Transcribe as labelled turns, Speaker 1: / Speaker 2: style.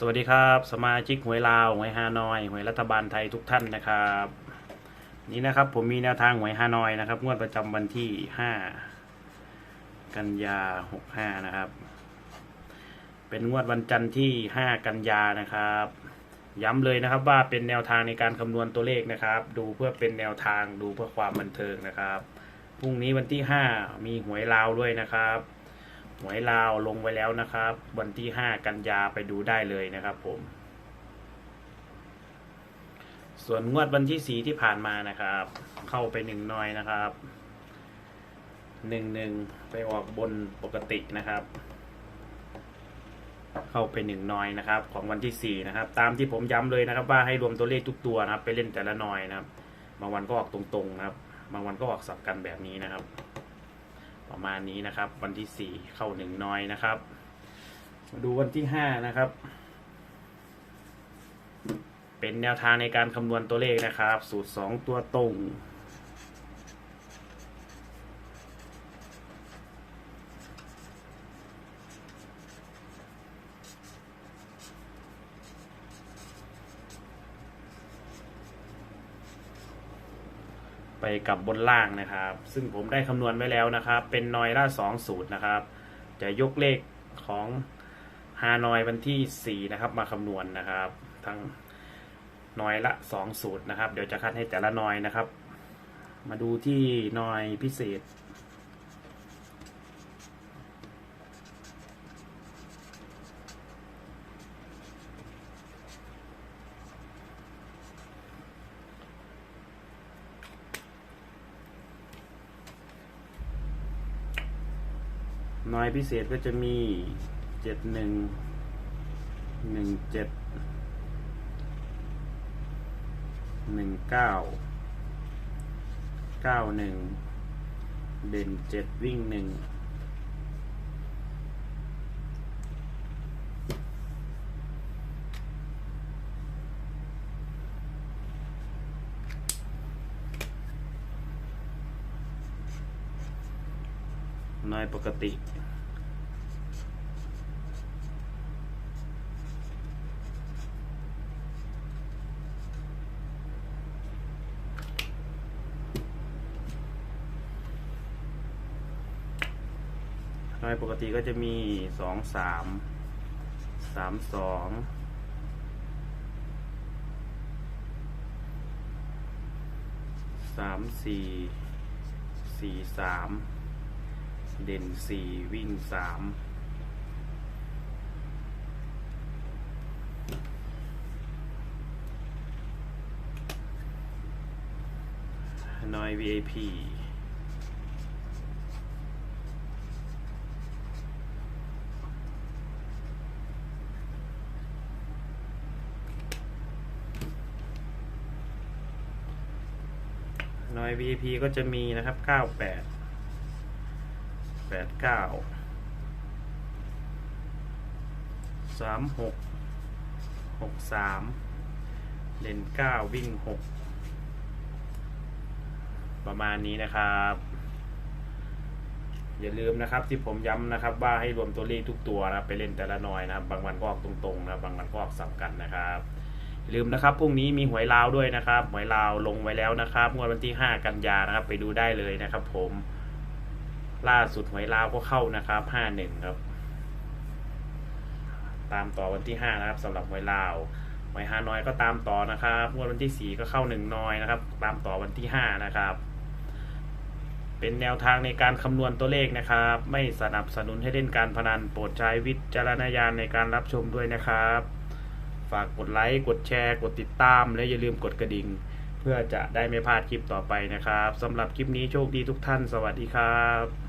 Speaker 1: สวัสดีครับ สมาชิกหวยลาวหวยฮานอยหวยรัฐบาลไทยทุกท่านนะครับ นี่นะครับผมมีแนวทางหวยฮานอยนะครับ งวดประจำวันที่ห้ากันยาหกห้านะครับ เป็นงวดวันจันทร์ที่ห้ากันยานะครับ ย้ำเลยนะครับว่าเป็นแนวทางในการคำนวณตัวเลขนะครับ ดูเพื่อเป็นแนวทางดูเพื่อความบันเทิงนะครับพรุ่งนี้วันที่ห้ามีหวยลาวด้วยนะครับ หวยลาวลงไว้แล้วนะครับ วันที่ 5 กันยาไปดูได้เลยนะครับผม ส่วนงวดวันที่4ที่ผ่านมานะครับ เข้าไปหนึ่งน้อยนะครับหนึ่งหนึ่งไปออกบนปกตินะครับ เข้าไปหนึ่งน้อยนะครับ ของวันที่4นะครับ ตามที่ผมย้ำเลยนะครับ ว่าให้รวมตัวเลขทุกตัวนะครับ ไปเล่นแต่ละน้อยนะครับ บางวันก็ออกตรงๆนะครับ บางวันก็ออกสับกันแบบนี้นะครับ ประมาณนี้นะครับ วันที่สี่เข้าหนึ่งน้อยนะครับ มาดูวันที่ห้านะครับ เป็นแนวทางในการคำนวณตัวเลขนะครับ สูตรสองตัวตรง ไปกับบนล่างนะครับ ซึ่งผมได้คำนวณไว้แล้วนะครับ เป็นนอยละสองสูตรนะครับ จะยกเลขของฮานอยวันที่ 4 นะครับ มาคำนวณนะครับ ทั้งนอยละ 2 สูตรนะครับ เดี๋ยวจะคัดให้แต่ละนอยนะครับ มาดูที่นอยพิเศษ น้อยพิเศษก็จะมีเจ็ดหนึ่งหนึ่งเจ็ดหนึ่งเก้าเก้าหนึ่งเด่นเจ็ดวิ่งหนึ่ง น้อยปกติน้อยปกติก็จะมีสองสามสามสองสามสี่สี่สาม เด่นสี่วิ่งสามนอย VIP น้อย VIP ก็จะมีนะครับ 98 89 36 63เล่น9วิ่ง6ประมาณนี้นะครับ อย่าลืมนะครับที่ผมย้ำนะครับ ว่าให้รวมตัวเลขทุกตัวนะครับไปเล่นแต่ละน้อยนะครับ บางวันก็ออกตรงๆนะครับบางวันก็ออกสับกันนะครับอย่าลืมนะครับพรุ่งนี้มีหวยลาวด้วยนะครับหวยลาวลงไว้แล้วนะครับงวดวันที่ 5 กันยานะครับ ไปดูได้เลยนะครับ ผม ล่าสุดหวยลาวก็เข้านะครับ51ครับ ตามต่อวันที่5นะครับสำหรับหวยลาวหวยฮานอยก็ตามต่อนะครับวันที่4ก็เข้า1น้อยนะครับ ตามต่อวันที่5นะครับ เป็นแนวทางในการคำนวณตัวเลขนะครับ ไม่สนับสนุนให้เล่นการพนันโปรดใช้วิจารณญาณในการรับชมด้วยนะครับ ฝากกดไลค์กดแชร์ กดติดตาม และอย่าลืมกดกระดิ่งเพื่อจะได้ไม่พลาดคลิปต่อไปนะครับสำหรับคลิปนี้โชคดีทุกท่าน สวัสดีครับ